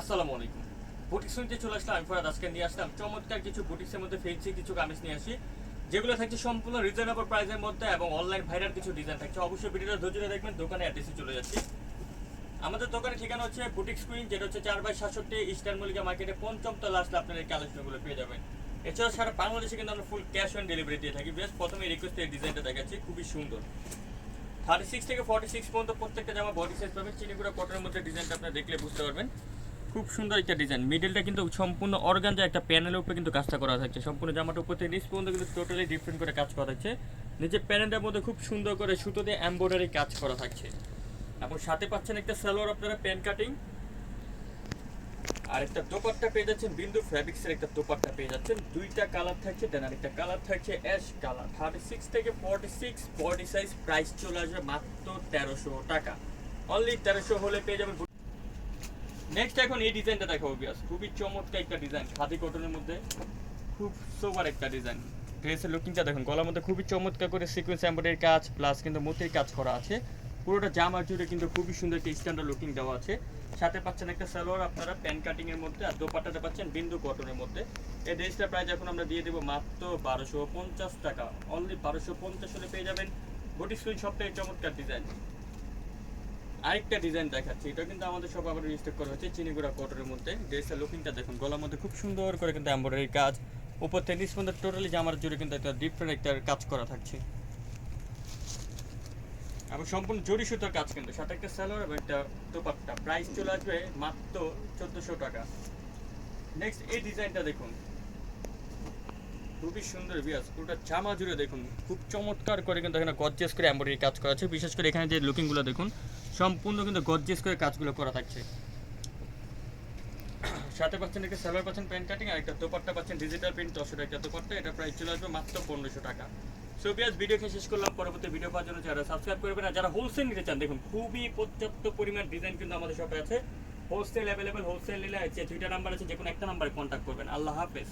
আসসালামু আলাইকুম। বুটিক্স নিতে চলে আসলাম আমি ফরাদ। আজকে নিয়ে আসলাম চমৎকার কিছু বুটিক্সের মধ্যে ফেন্সি কিছু কামিজ নিয়ে আসি। যেগুলো থাকছে সম্পূর্ণ রিজনেবল প্রাইসের মধ্যে এবং অনলাইন ভাইরাল কিছু ডিজাইন থাকছে। অবশ্যই ভিডিওটা ধৈর্য ধরে দেখবেন, দোকানে অ্যাড্রেসে চলে যাচ্ছি। আমাদের দোকানের ঠিকানা হচ্ছে বুটিক্স কুইন যেটা হচ্ছে চার বাই সাতষট্টি ইস্টার্ন মল্লিকা মার্কেটে পঞ্চম তলা আসলে আপনার এই কালেকশনগুলো পেয়ে যাবেন। এছাড়া সারা বাংলাদেশে কিন্তু আমরা ফুল ক্যাশ অন ডেলিভারি দিয়ে থাকি। বেশ প্রথমে রিকোয়েস্ট এই ডিজাইনটা দেখাচ্ছি, খুবই সুন্দর। থার্টি সিক্স থেকে ফর্টি সিক্স পর্যন্ত প্রত্যেকটা জামা বডি সাইজ পাবেন। চিনিগুড়া কটনের মধ্যে ডিজাইনটা আপনার দেখলে বুঝতে পারবেন। খুব সুন্দর একটা ডিজাইন মিডলটা কিন্তু সম্পূর্ণ অর্গানজা একটা প্যানেলের উপরে কিন্তু কাজটা করা থাকছে। সম্পূর্ণ জামাটার উপর থেকে নিচ পর্যন্ত কিন্তু টোটালি ডিফারেন্ট করে কাজ করা থাকছে। নিচের প্যানেলটার মধ্যে খুব সুন্দর করে সুতো দিয়ে এমব্রয়ডারি কাজ করা থাকছে। এবং সাথে পাচ্ছেন একটা সালোয়ার আপনারা প্যান কাটিং আর একটা দোপাট্টা পেয়ে যাচ্ছেন, বিন্দু ফ্যাব্রিক্সের একটা দোপাট্টা পেয়ে যাচ্ছেন। দুইটা কালার থাকছে দেন আর একটা কালার থাকছে অ্যাশ কালার থার্টি সিক্স থেকে forty six body size price চলে আসবে মাত্র তেরোশো টাকা। অনলি তেরোশো হলে পেয়ে যাবেন নেক্সট এখন এই ডিজাইনটা দেখাবো বিয়াস খুবই চমৎকার একটা ডিজাইন খাদি কটনের মধ্যে। খুব সোবার একটা ডিজাইন ড্রেসের লুকিংটা দেখুন, গলার মধ্যে খুবই চমৎকার করে সিকোয়েন্স এমব্রয়ডারি কাজ প্লাস কিন্তু মোতির কাজ করা আছে। পুরোটা জামা জুড়ে কিন্তু খুবই সুন্দর একটা স্ট্যান্ডার্ড লুকিং দেওয়া আছে। সাথে পাচ্ছেন একটা সালোয়ার আপনারা প্যান কাটিং এর মধ্যে, আর দোপাট্টাটা পাচ্ছেন বিন্দু কটনের মধ্যে। এই ড্রেসটার প্রাইস এখন আমরা দিয়ে দেবো মাত্র বারোশো পঞ্চাশ টাকা। অনলি বারোশো পঞ্চাশ হলে পেয়ে যাবেন। বডি স্ক্রিন সবটাই চমৎকার ডিজাইন আরেকটা ডিজাইন দেখাচ্ছি। এটা কিন্তু আমাদের সব আবার রিস্টেক করা হচ্ছে চিনি চিনিগুড়া কটনের মধ্যে। ড্রেসের লুকিংটা দেখুন, গলার মধ্যে খুব সুন্দর করে কিন্তু এমব্রয়ডারি কাজ। উপর থেকে নিচ পর্যন্ত টোটালি জামার জুড়ে কিন্তু একটা ডিফারেন্ট একটা কাজ করা থাকছে। এবং সম্পূর্ণ জরি সুতার কাজ কিন্তু, সাথে একটা স্যালোয়ার এবং একটা দোপাট্টা। প্রাইস চলে আসবে মাত্র চোদ্দোশো টাকা। নেক্সট এই ডিজাইনটা দেখুন। খুবই সুন্দর বিয়াস, পুরোটা জুড়ে দেখুন, খুব চমৎকার করে কিন্তু এখানে করে কাজ করা আছে। বিশেষ করে এখানে যে লুকিংগুলো দেখুন, সম্পূর্ণ কিন্তু করে কাজগুলো করা থাকছে। সাথে পাচ্ছেন একটা পাচ্ছেন প্যান্ট কাটিং আর একটা দোপাট্টা পাচ্ছেন ডিজিটাল প্রিন্ট একটা দোপাট্টা, এটা চলে আসবে মাত্র পনেরোশো টাকা। সো বিয়াস ভিডিওকে শেষ করলাম। পরবর্তী ভিডিও পাওয়ার জন্য যারা সাবস্ক্রাইব করবেন, আর যারা হোলসেল নিতে চান, দেখুন, খুবই পর্যাপ্ত পরিমাণ ডিজাইন কিন্তু আমাদের শপে আছে। হোলসেল অ্যাভেলেবেল হোলসেল নিলে যে দুইটা নাম্বার আছে যে কোনো একটা নাম্বারে কন্ট্যাক্ট করবেন। আল্লাহ হাফেজ।